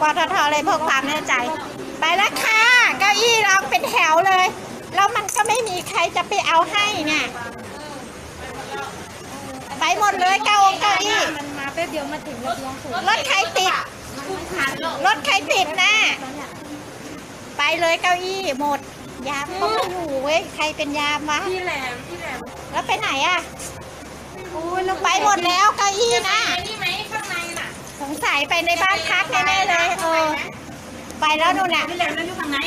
ปตทเลยเพื่อความแน่ใจ ไปแล้วค่ะเก้าอี้เราเป็นแถวเลย แล้วมันก็ไม่มีใครจะไปเอาให้เนี่ยไปหมดเลยเก้าองเก้าอี้มันมาแป๊บเดียวมาถึงแล้วลองสูรถใครติด รถใครติดนะไปเลยเก้าอี้หมด ยามก็ไม่อยู่เว้ยใครเป็นยามวะพี่แหลมพี่แหลมแล้วไปไหนอะโอ้ยเราไปหมดแล้วเก้าอี้นะ สงสัยไปในบ้านพักแน่ๆเลยเออไปแล้วนู่นน่ะพี่แหลมแล้วอยู่ข้างใน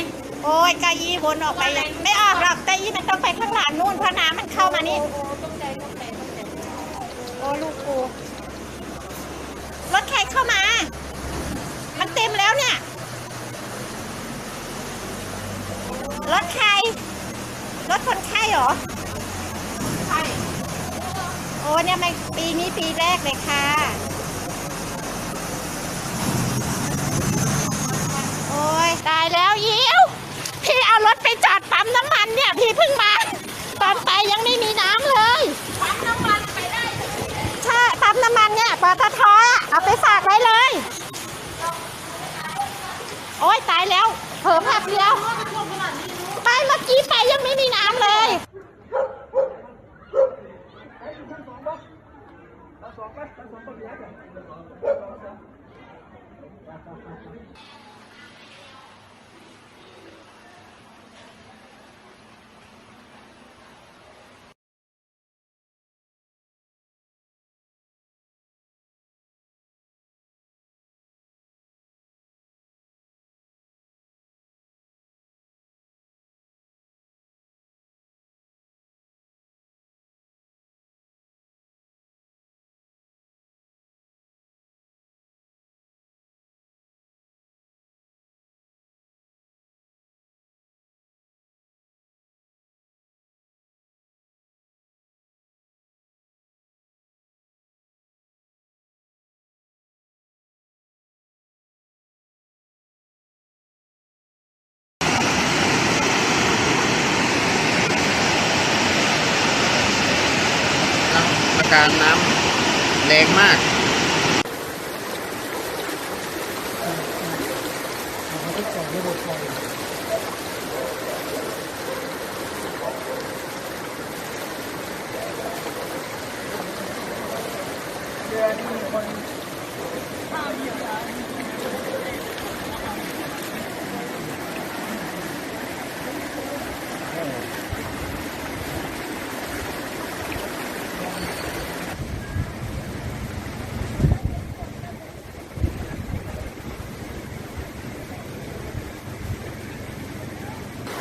โอ้ยเก้าอี้วนออกไปยังไม่ออกหรอกเก้าอี้มันต้องไปข้างหลังนู่นเพราะน้ำมันเข้ามานี่โอ้ตกใจตกใจตกใจโอ้ลูกกูรถใครเข้ามา มันเต็มแล้วเนี่ยรถใครรถคนไข้เหรอใช่โอ้เนี่ยไม่ปีนี้ปีแรกเลยค่ะ โอ้ยตายแล้วยิวพี่เอา รถไปจอดปั๊มน้ำมันเนี่ยพี่เพิ่งมา ตอนไปยังไม่มีน้ำเลยปั๊มน้ำมันไปได้ใช่ปั๊มน้ำมันเนี่ยปตทอะเอาไปฝากไว้เลย โอ้ยตายแล้วเผลอภาพเดียวไปเมื่อกี้ไปยังไม่มีน้ำเลยอา การน้ำแรงมาก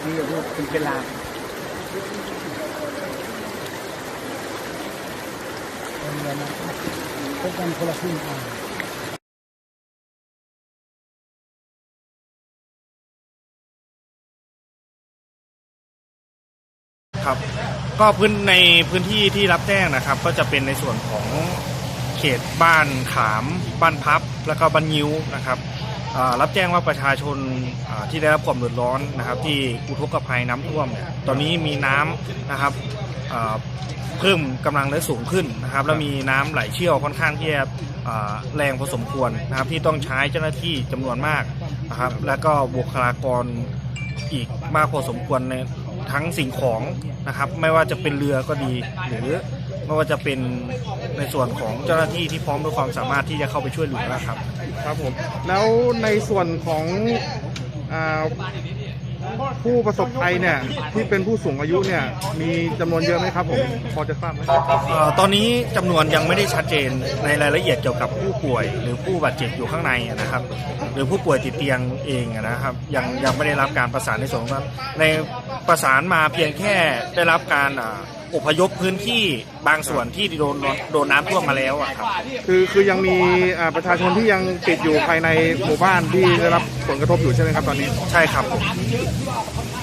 นี่ลูกเป็นเวลาพบกันคนละครึ่งทางครับก็พื้นในพื้นที่ที่รับแจ้งนะครับ ก็จะเป็นในส่วนของเขตบ้านขาม บ้านพับ แล้วก็บ้านยิ้วนะครับ รับแจ้งว่าประชาชนที่ได้รับความเดือดร้อนนะครับ ที่อุทกภัยน้ำท่วมเนี่ยตอนนี้มีน้ำนะครับเพิ่มกำลังและสูงขึ้นนะครับ แล้วมีน้ำไหลเชี่ยวค่อนข้างที่จะแรงพอสมควรนะครับ ที่ต้องใช้เจ้าหน้าที่จำนวนมากนะครับ แล้วก็บุคลากรอีกมากพอสมควรในทั้งสิ่งของนะครับ ไม่ว่าจะเป็นเรือก็ดี หรือไม่ว่าจะเป็นในส่วนของเจ้าหน้าที่ที่พร้อมด้วยความสามารถที่จะเข้าไปช่วยเหลือนะครับ ครับผม แล้วในส่วนของอผู้ประสบภัยเนี่ยที่เป็นผู้สูงอายุเนี่ยมีจำนวนเยอะไหมครับผมพอจะทราบไหมออตอนนี้จำนวนยังไม่ได้ชัดเจนในรายละเอียดเกี่ยวกับผู้ป่วย หรือผู้บาดเจ็บอยู่ข้างในนะครับ หรือผู้ป่วยติดเตียงเองนะครับ ยังยังไม่ได้รับการประสานในส่วนนั้นในประสานมาเพียงแค่ได้รับการ อ่าอพยพพื้นที่บางส่วนที่โดนโดนน้ำท่วมมาแล้วอะครับ คือคือยังมีอ่าประชาชนที่ยังติดอยู่ภายในหมู่บ้านที่ได้รับผลกระทบอยู่ใช่ไหมครับตอนนี้ ใช่ครับผมค